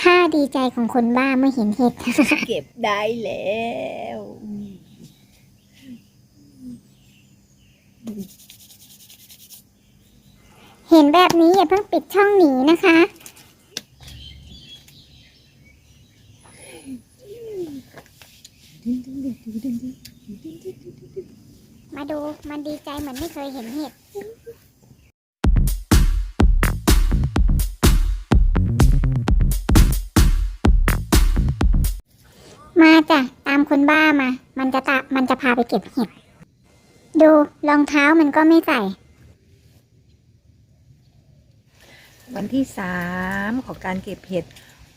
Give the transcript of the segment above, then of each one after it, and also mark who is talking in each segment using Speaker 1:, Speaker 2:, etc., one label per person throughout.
Speaker 1: ท่าดีใจของคนบ้าเมื่อเห็นเห็ด
Speaker 2: เก็บได้แล้ว
Speaker 1: เห็นแบบนี้อย่าเพิ่งปิดช่องหนีนะคะ มาดูมันดีใจเหมือนไม่เคยเห็นเห็ด มาจ้ะตามคนบ้ามา มันจะตะมันจะพาไปเก็บเห็ด ดูรองเท้ามันก็ไม่ใส่
Speaker 2: วันที่สามของการเก็บเห็ด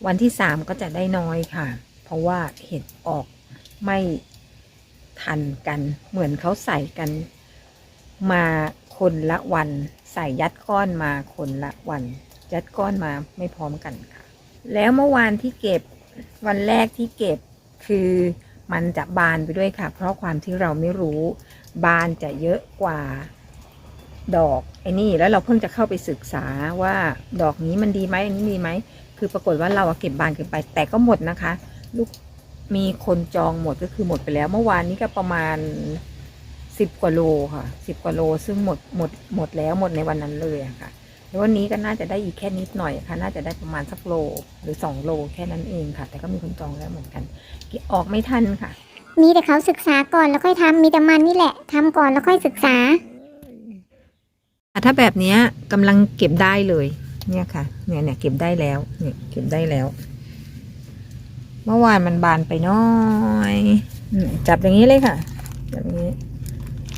Speaker 2: วันที่สามก็จะได้น้อยค่ะ เพราะว่าเห็ดออกไม่ทันกัน เหมือนเขาใส่กัน มาคนละวัน ใส่ยัดก้อนมาคนละวัน ยัดก้อนมาไม่พร้อมกันค่ะ แล้วเมื่อวานที่เก็บวันแรกที่เก็บ คือมันจะบานไปด้วยค่ะ เพราะความที่เราไม่รู้ บานจะเยอะกว่าดอกไอ้นี่ แล้วเราเพิ่งจะเข้าไปศึกษาว่าดอกนี้มันดีไหมอันนี้ดีไหม คือปรากฏว่าเราเก็บบานเก็บไป แต่ก็หมดนะคะ ลูกมีคนจองหมดก็คือหมดไปแล้ว เมื่อวานนี้ก็ประมาณสิบกว่าโลค่ะสิบกว่าโล ซึ่งหมดหมดหมดแล้วหมดในวันนั้นเลยค่ะ ววันนี้ก็น่าจะได้อีกแค่นิดหน่อยค่ะ น่าจะได้ประมาณสักโลหรือสองโลแค่นั้นเองค่ะ แต่ก็มีคนจองแล้วเหมือนกัน ออกไม่ทันค่ะ
Speaker 1: มีแต่เขาศึกษาก่อนแล้วค่อยทำมีแต่มันนี่แหละทำก่อนแล้วค่อยศึกษา
Speaker 2: อะถ้าแบบเนี้ยกำลังเก็บได้เลย เนี่ยค่ะ เนี่ยเนี่ยเก็บได้แล้ว เนี่ยเก็บได้แล้ว เมื่อวานมันบานไปหน้อยอืมจับอย่างนี้เลยค่ะจับอย่างนี้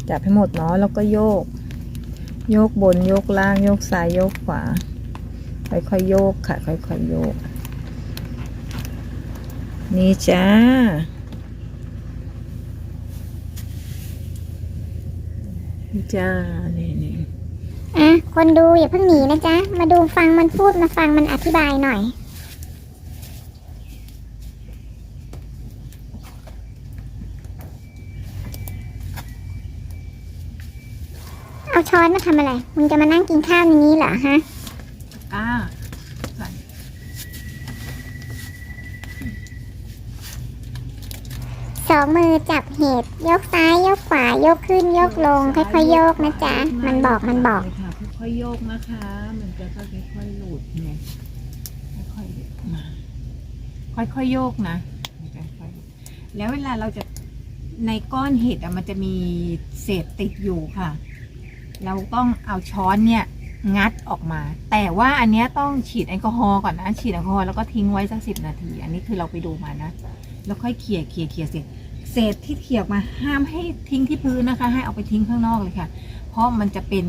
Speaker 2: จับให้หมดเนาะแล้วก็โยก โยกบนโยกล่างโยกซ้ายโยกขวา ค่อยๆโยกค่ะ ค่อยๆโยก นี่จ้านี่จ้า นี่นี่
Speaker 1: อะคนดูอย่าเพิ่งหนีนะจ๊ะ มาดูฟังมันพูดมาฟังมันอธิบายหน่อย เอาช้อนมาทำอะไร มึงจะมานั่งกินข้าวอย่างนี้เหรอฮะ
Speaker 2: อ่าใส่
Speaker 1: สองมือจับเห็ดยกซ้ายยกขวายกขึ้นยกลง ค่อยๆโยกนะจ๊ะ มันบอกมันบอก
Speaker 2: ค่ะค่อยๆโยกนะคะ มันจะค่อยๆหลุดไงค่อยๆมา ค่อยๆโยกนะค่อยๆแล้วเวลาเราจะในก้อนเห็ดอะมันจะมีเศษติดอยู่ค่ะ เราต้องเอาช้อนเนี่ยงัดออกมา แต่ว่าอันเนี้ยต้องฉีดแอลกอฮอล์ก่อนนะฉีดแอลกอฮอล์แล้วก็ทิ้งไว้สักสิบนาที อันนี้คือเราไปดูมานะ แล้วค่อยเขี่ยเขี่ยเขี่ยเสร็จเศษที่เขี่ยออกมาห้ามให้ทิ้งที่พื้นนะคะ ให้เอาไปทิ้งข้างนอกเลยค่ะ เพราะมันจะเป็น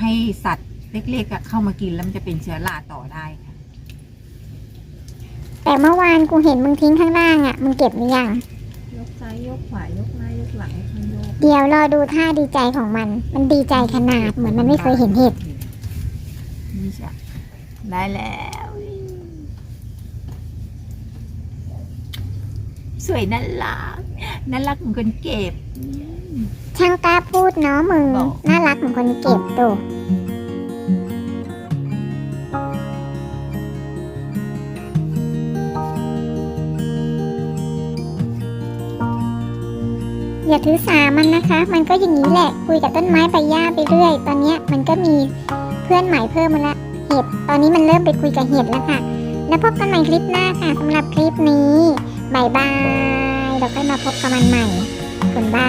Speaker 2: ให้สัตว์เล็กๆเข้ามากินแล้วมันจะเป็นเชื้อราต่อได้ค่ะ
Speaker 1: แต่เมื่อวานกูเห็นมึงทิ้งข้างล่างอะมึงเก็บหรือยัง
Speaker 2: ยกซ้ายยกขวายกหน้ายกหลังให้ข้างโยก
Speaker 1: เดี๋ยวรอดูท่าดีใจของมัน มันดีใจขนาดเหมือนมันไม่เคยเห็นเห็ด
Speaker 2: นี่จ้ะได้แล้ว สวยน่ารักน่ารักเหมือนคนเก็บ
Speaker 1: ช่างกล้าพูดเนาะมึง
Speaker 2: บอก
Speaker 1: น่ารักเหมือนคนเก็บดู อย่าถือสามันนะคะ มันก็อย่างนี้แหละ คุยกับต้นไม้ใบหญ้าไปเรื่อย ตอนนี้มันก็มีเพื่อนใหม่เพิ่มมาละเห็ด ตอนนี้มันเริ่มไปคุยกับเห็ดแล้วค่ะ แล้วพบกันใหม่คลิปหน้าค่ะสำหรับคลิปนี้บายบายเราค่อยมาพบกันใหม่คนบ้า